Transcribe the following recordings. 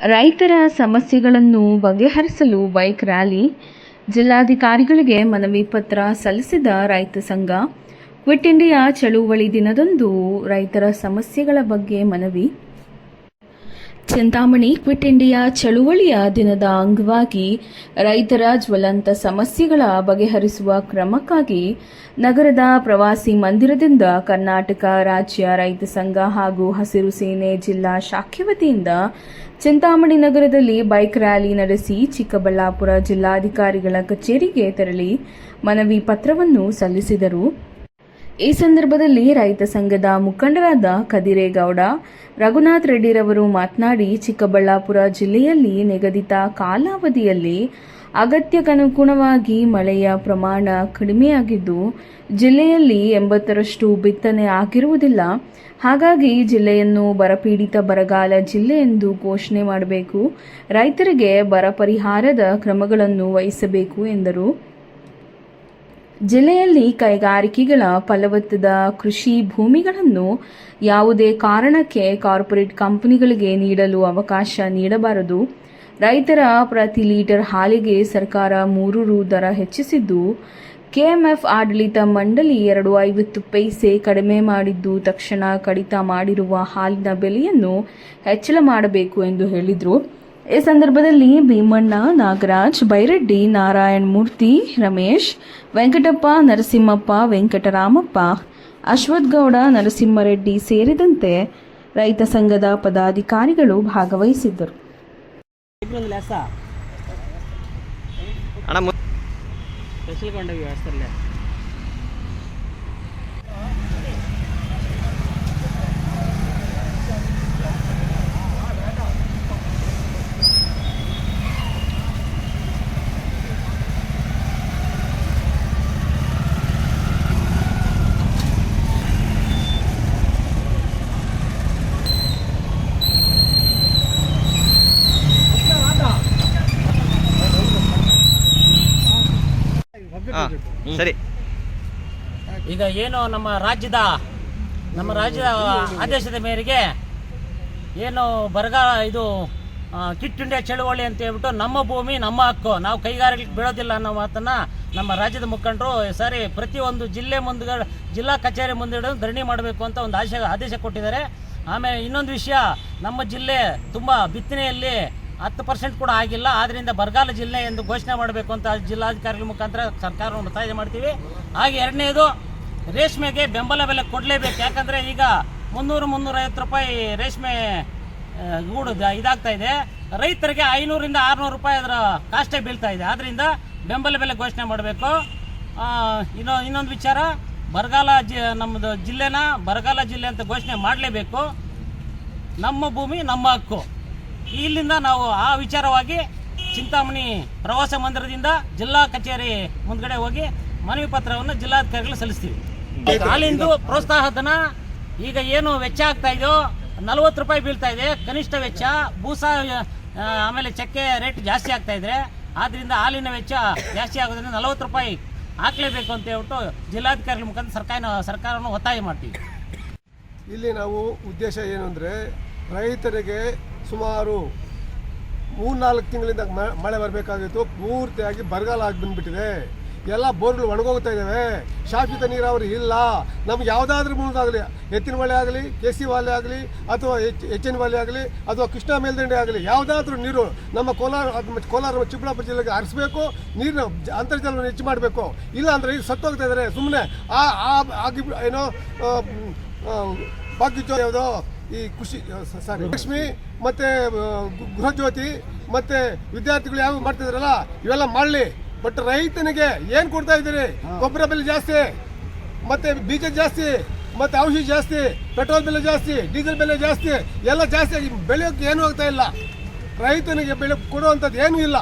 ರೈತರ ಸಮಸ್ಯೆಗಳನ್ನು ಬಗೆಹರಿಸಲು ಬೈಕ್ ರ್ಯಾಲಿ ಜಿಲ್ಲಾಧಿಕಾರಿಗಳಿಗೆ ಮನವಿ ಪತ್ರ ಸಲ್ಲಿಸಿದ ರೈತ ಸಂಘ. ಕ್ವಿಟ್ ಇಂಡಿಯಾ ಚಳುವಳಿ ದಿನದಂದು ರೈತರ ಸಮಸ್ಯೆಗಳ ಬಗ್ಗೆ ಮನವಿ ಚಿಂತಾಮಣಿ ಕ್ವಿಟ್ ಇಂಡಿಯಾ ಚಳುವಳಿಯ ದಿನದ ಅಂಗವಾಗಿ ರೈತರ ಜ್ವಲಂತ ಸಮಸ್ಯೆಗಳ ಬಗೆಹರಿಸುವ ಕ್ರಮಕ್ಕಾಗಿ ನಗರದ ಪ್ರವಾಸಿ ಮಂದಿರದಿಂದ ಕರ್ನಾಟಕ ರಾಜ್ಯ ರೈತ ಸಂಘ ಹಾಗೂ ಹಸಿರು ಸೇನೆ ಜಿಲ್ಲಾ ಶಾಖೆ ವತಿಯಿಂದ ಚಿಂತಾಮಣಿ ನಗರದಲ್ಲಿ ಬೈಕ್ ರ್ಯಾಲಿ ನಡೆಸಿ ಚಿಕ್ಕಬಳ್ಳಾಪುರ ಜಿಲ್ಲಾಧಿಕಾರಿಗಳ ಕಚೇರಿಗೆ ತೆರಳಿ ಮನವಿ ಪತ್ರವನ್ನು ಸಲ್ಲಿಸಿದರು. ಈ ಸಂದರ್ಭದಲ್ಲಿ ರೈತ ಸಂಘದ ಮುಖಂಡರಾದ ಕದಿರೇಗೌಡ, ರಘುನಾಥ್ ರೆಡ್ಡಿರವರು ಮಾತನಾಡಿ, ಚಿಕ್ಕಬಳ್ಳಾಪುರ ಜಿಲ್ಲೆಯಲ್ಲಿ ನಿಗದಿತ ಕಾಲಾವಧಿಯಲ್ಲಿ ಅಗತ್ಯಕ್ಕನುಗುಣವಾಗಿ ಮಳೆಯ ಪ್ರಮಾಣ ಕಡಿಮೆಯಾಗಿದ್ದು, ಜಿಲ್ಲೆಯಲ್ಲಿ ಎಂಬತ್ತರಷ್ಟು ಬಿತ್ತನೆ ಆಗಿರುವುದಿಲ್ಲ. ಹಾಗಾಗಿ ಜಿಲ್ಲೆಯನ್ನು ಬರಪೀಡಿತ ಬರಗಾಲ ಜಿಲ್ಲೆ ಎಂದು ಘೋಷಣೆ ಮಾಡಬೇಕು. ರೈತರಿಗೆ ಬರ ಪರಿಹಾರದ ಕ್ರಮಗಳನ್ನು ವಹಿಸಬೇಕು ಎಂದರು. ಜಿಲ್ಲೆಯಲ್ಲಿ ಕೈಗಾರಿಕೆಗಳ ಫಲವತ್ತದ ಕೃಷಿ ಭೂಮಿಗಳನ್ನು ಯಾವುದೇ ಕಾರಣಕ್ಕೆ ಕಾರ್ಪೊರೇಟ್ ಕಂಪನಿಗಳಿಗೆ ನೀಡಲು ಅವಕಾಶ ನೀಡಬಾರದು. ರೈತರ ಪ್ರತಿ ಲೀಟರ್ ಹಾಲಿಗೆ ಸರ್ಕಾರ ಮೂರು ರು ದರ ಹೆಚ್ಚಿಸಿದ್ದು, ಕೆಎಂಎಫ್ ಆಡಳಿತ ಮಂಡಳಿ ಎರಡು ಐವತ್ತು ಪೈಸೆ ಕಡಿಮೆ ಮಾಡಿದ್ದು, ತಕ್ಷಣ ಕಡಿತ ಮಾಡಿರುವ ಹಾಲಿನ ಬೆಲೆಯನ್ನು ಹೆಚ್ಚಳ ಮಾಡಬೇಕು ಎಂದು ಹೇಳಿದರು. ಈ ಸಂದರ್ಭದಲ್ಲಿ ಭೀಮಣ್ಣ ನಾಗರಾಜ್ ಬೈರೆಡ್ಡಿ ನಾರಾಯಣ್ ಮೂರ್ತಿ ರಮೇಶ್ ವೆಂಕಟಪ್ಪ ನರಸಿಂಹಪ್ಪ ವೆಂಕಟರಾಮಪ್ಪ ಅಶ್ವತ್ಥಗೌಡ ನರಸಿಂಹರೆಡ್ಡಿ ಸೇರಿದಂತೆ ರೈತ ಸಂಘದ ಪದಾಧಿಕಾರಿಗಳು ಭಾಗವಹಿಸಿದ್ದರು. ಅಣ್ಣ ಸರಿ. ಈಗ ಏನು ನಮ್ಮ ರಾಜ್ಯದ ನಮ್ಮ ರಾಜ್ಯದ ಆದೇಶದ ಮೇರೆಗೆ ಏನು ಬರಗಾಲ ಇದು ಕಿಟ್ ಇಂಡಿಯಾ ಚಳುವಳಿ ಅಂತ ಹೇಳ್ಬಿಟ್ಟು ನಮ್ಮ ಭೂಮಿ ನಮ್ಮ ಹಕ್ಕು ನಾವು ಕೈಗಾರಿಕೆ ಬಿಡೋದಿಲ್ಲ ಅನ್ನೋ ಮಾತನ್ನ ನಮ್ಮ ರಾಜ್ಯದ ಮುಖಂಡರು ಸರಿ ಪ್ರತಿಯೊಂದು ಜಿಲ್ಲೆ ಮುಂದ್ಗಡೆ ಜಿಲ್ಲಾ ಕಚೇರಿ ಮುಂದೆ ಧರಣಿ ಮಾಡಬೇಕು ಅಂತ ಒಂದು ಆಶಯ ಆದೇಶ ಕೊಟ್ಟಿದ್ದಾರೆ. ಆಮೇಲೆ ಇನ್ನೊಂದು ವಿಷಯ ನಮ್ಮ ಜಿಲ್ಲೆ ತುಂಬ ಬಿತ್ತನೆಯಲ್ಲಿ ಹತ್ತು ಪರ್ಸೆಂಟ್ ಕೂಡ ಆಗಿಲ್ಲ. ಆದ್ರಿಂದ ಬರಗಾಲ ಜಿಲ್ಲೆ ಎಂದು ಘೋಷಣೆ ಮಾಡಬೇಕು ಅಂತ ಜಿಲ್ಲಾಧಿಕಾರಿಗಳ ಮುಖಾಂತರ ಸರ್ಕಾರವನ್ನು ಒತ್ತಾಯ ಮಾಡ್ತೀವಿ. ಹಾಗೆ ಎರಡನೇದು, ರೇಷ್ಮೆಗೆ ಬೆಂಬಲ ಬೆಲೆ ಕೊಡಲೇಬೇಕು. ಯಾಕಂದರೆ ಈಗ ಮುನ್ನೂರು, ಮುನ್ನೂರೈವತ್ತು ರೂಪಾಯಿ ರೇಷ್ಮೆ ಗೂಡು ಇದಾಗ್ತಾ ಇದೆ. ರೈತರಿಗೆ ಐನೂರಿಂದ ಆರುನೂರು ರೂಪಾಯಿ ಅದರ ಕಾಷ್ಟೇ ಬೀಳ್ತಾ ಇದೆ. ಆದ್ದರಿಂದ ಬೆಂಬಲ ಬೆಲೆ ಘೋಷಣೆ ಮಾಡಬೇಕು. ಇನ್ನೊ, ಇನ್ನೊಂದು ವಿಚಾರ, ಬರಗಾಲ ಜಿ ನಮ್ಮದು ಜಿಲ್ಲೆನ ಬರಗಾಲ ಜಿಲ್ಲೆ ಅಂತ ಘೋಷಣೆ ಮಾಡಲೇಬೇಕು. ನಮ್ಮ ಭೂಮಿ, ನಮ್ಮ ಹಕ್ಕು. ಇಲ್ಲಿಂದ ನಾವು ಆ ವಿಚಾರವಾಗಿ ಚಿಂತಾಮಣಿ ಪ್ರವಾಸ ಮಂದಿರದಿಂದ ಜಿಲ್ಲಾ ಕಚೇರಿ ಮುಂದ್ಗಡೆ ಹೋಗಿ ಮನವಿ ಪತ್ರವನ್ನು ಜಿಲ್ಲಾಧಿಕಾರಿಗಳು ಸಲ್ಲಿಸ್ತೀವಿ. ಹಾಲಿಂದು ಪ್ರೋತ್ಸಾಹ ಧನ ಈಗ ಏನು ವೆಚ್ಚ ಆಗ್ತಾ ಇದೆಯೋ ನಲವತ್ತು ರೂಪಾಯಿ ಬೀಳ್ತಾ ಇದೆ ಕನಿಷ್ಠ ವೆಚ್ಚ ಭೂಸ ಆಮೇಲೆ ಚಕ್ಕೆ ರೇಟ್ ಜಾಸ್ತಿ ಆಗ್ತಾ ಇದ್ರೆ ಆದ್ರಿಂದ ಹಾಲಿನ ವೆಚ್ಚ ಜಾಸ್ತಿ ಆಗೋದ್ರಿಂದ ನಲವತ್ತು ರೂಪಾಯಿ ಹಾಕ್ಲೇಬೇಕು ಅಂತ ಹೇಳ್ಬಿಟ್ಟು ಜಿಲ್ಲಾಧಿಕಾರಿಗಳ ಮುಖಾಂತರ ಸರ್ಕಾರ ಸರ್ಕಾರವನ್ನು ಒತ್ತಾಯ ಮಾಡ್ತೀವಿ. ಇಲ್ಲಿ ನಾವು ಉದ್ದೇಶ ಏನು ಅಂದರೆ ರೈತರಿಗೆ ಸುಮಾರು ಮೂರ್ನಾಲ್ಕು ತಿಂಗಳಿಂದ ಮಳೆ ಬರಬೇಕಾಗಿತ್ತು. ಪೂರ್ತಿಯಾಗಿ ಬರಗಾಲ ಆಗಿ ಬಂದುಬಿಟ್ಟಿದೆ. ಎಲ್ಲ ಬೋರ್ಗಳು ಒಣಗೋಗ್ತಾ ಇದ್ದಾವೆ ಶಾಶ್ವತ ನೀರಾವರಿ ಇಲ್ಲ. ನಮ್ಗೆ ಯಾವುದಾದ್ರೂ ಮೂಲದಾಗಲಿ ಎತ್ತಿನ ಮಳೆ ಆಗಲಿ, ಕೆ ಸಿ ವಾಲೆ ಆಗಲಿ, ಅಥವಾ ಎಚ್ ಎನ್ ವಾಲೆ ಆಗಲಿ, ಅಥವಾ ಕೃಷ್ಣಾ ಮೇಲ್ದಂಡೆ ಆಗಲಿ, ಯಾವುದಾದ್ರೂ ನೀರು ನಮ್ಮ ಕೋಲಾರ ಕೋಲಾರ ಚಿಕ್ಕಬಳ್ಳಾಪುರ ಜಿಲ್ಲೆಗೆ ಹರಿಸ್ಬೇಕು. ನೀರಿನ ಜ- ಅಂತರ್ಜಲವನ್ನು ಹೆಚ್ಚು ಮಾಡಬೇಕು. ಇಲ್ಲ ಅಂದರೆ ಈಗ ಸತ್ತೋಗ್ತಾ ಇದ್ದಾರೆ ಸುಮ್ಮನೆ ಆ ಆಗಿ ಏನೋ ಭಾಗ್ಯ ಯಾವುದೋ ಈ ಕೃಷಿ ಸಾರಿ ಲಕ್ಷ್ಮಿ ಮತ್ತೆ ಗೃಹಜ್ಯೋತಿ ಮತ್ತೆ ವಿದ್ಯಾರ್ಥಿಗಳು ಯಾವ ಮಾಡ್ತಿದ್ರಲ್ಲ ಇವೆಲ್ಲ ಮಾಡಲಿ. ಬಟ್ ರೈತನಿಗೆ ಏನು ಕೊಡ್ತಾ ಇದ್ದೀರಿ? ಗೊಬ್ಬರ ಬೆಲೆ ಜಾಸ್ತಿ ಮತ್ತೆ ಬೀಜ ಜಾಸ್ತಿ ಮತ್ತೆ ಔಷಧಿ ಜಾಸ್ತಿ ಪೆಟ್ರೋಲ್ ಬೆಲೆ ಜಾಸ್ತಿ ಡೀಸೆಲ್ ಬೆಲೆ ಜಾಸ್ತಿ ಎಲ್ಲ ಜಾಸ್ತಿ ಆಗಿ ಬೆಳೆಯೋಕೆ ಏನೂ ಆಗ್ತಾ ಇಲ್ಲ. ರೈತನಿಗೆ ಬೆಳೆ ಕೊಡುವಂಥದ್ದು ಏನೂ ಇಲ್ಲ.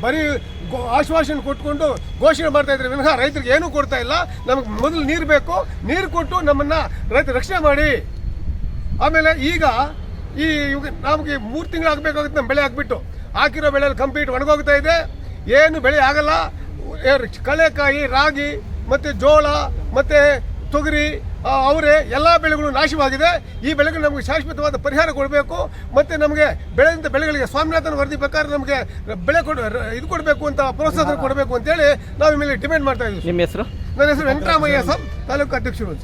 ಬರೀ ಗೋ- ಆಶ್ವಾಸನೆ ಕೊಟ್ಕೊಂಡು ಘೋಷಣೆ ಮಾಡ್ತಾ ಇದ್ರೆ ವಿನಃ ರೈತರಿಗೆ ಏನೂ ಕೊಡ್ತಾ ಇಲ್ಲ. ನಮಗೆ ಮೊದಲು ನೀರು ಬೇಕು. ನೀರು ಕೊಟ್ಟು ನಮ್ಮನ್ನು ರೈತ ರಕ್ಷಣೆ ಮಾಡಿ. ಆಮೇಲೆ ಈಗ ಈ ನಮಗೆ ಮೂರು ತಿಂಗಳು ಆಗಬೇಕಾಗುತ್ತೆ ನಮ್ಮ ಬೆಳೆ ಹಾಕ್ಬಿಟ್ಟು. ಹಾಕಿರೋ ಬೆಳೆಯಲ್ಲಿ ಕಂಪ್ಲೀಟ್ ಒಣಗೋಗ್ತಾ ಇದೆ. ಏನು ಬೆಳೆ ಆಗಲ್ಲ. ಕಳೆಕಾಯಿ ರಾಗಿ ಮತ್ತು ಜೋಳ ಮತ್ತು ತೊಗರಿ ಅವರೇ ಎಲ್ಲ ಬೆಳೆಗಳು ನಾಶವಾಗಿದೆ. ಈ ಬೆಳೆಗೆ ನಮಗೆ ಶಾಶ್ವತವಾದ ಪರಿಹಾರ ಕೊಡಬೇಕು. ಮತ್ತು ನಮಗೆ ಬೆಳೆದಂಥ ಬೆಳೆಗಳಿಗೆ ಸ್ವಾಮಿನಾಥನ ವರದಿ ಪ್ರಕಾರ ನಮಗೆ ಬೆಳೆ ಕೊಡ ಇದು ಕೊಡಬೇಕು ಅಂತ ಪ್ರೋತ್ಸಾಹ ಕೊಡಬೇಕು ಅಂತೇಳಿ ನಾವು ಮೇಲೆ ಡಿಮ್ಯಾಂಡ್ ಮಾಡ್ತಾ ಇದ್ದೀವಿ. ನಿಮ್ಮ ಹೆಸರು? ನನ್ನ ಹೆಸರು ವೆಂಕಟರಾಮಯ್ಯ ಸಾಬ್ ತಾಲೂಕು ಅಧ್ಯಕ್ಷರು